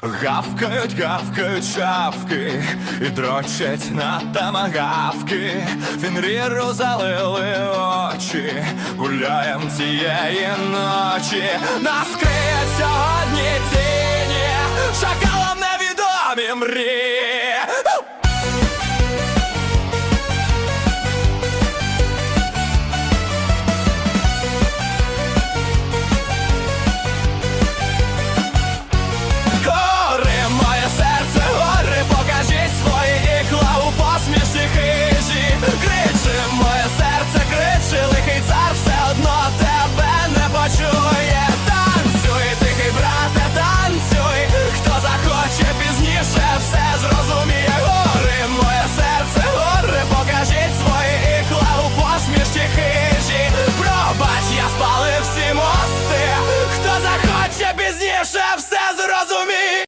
Гавкають, гавкають шавки і дрочать на тамагавки. Фінріру залили очі, гуляєм цієї ночі. Нас криє сьогодні тіні, шакалом невідомі мрії. лише все зрозумій.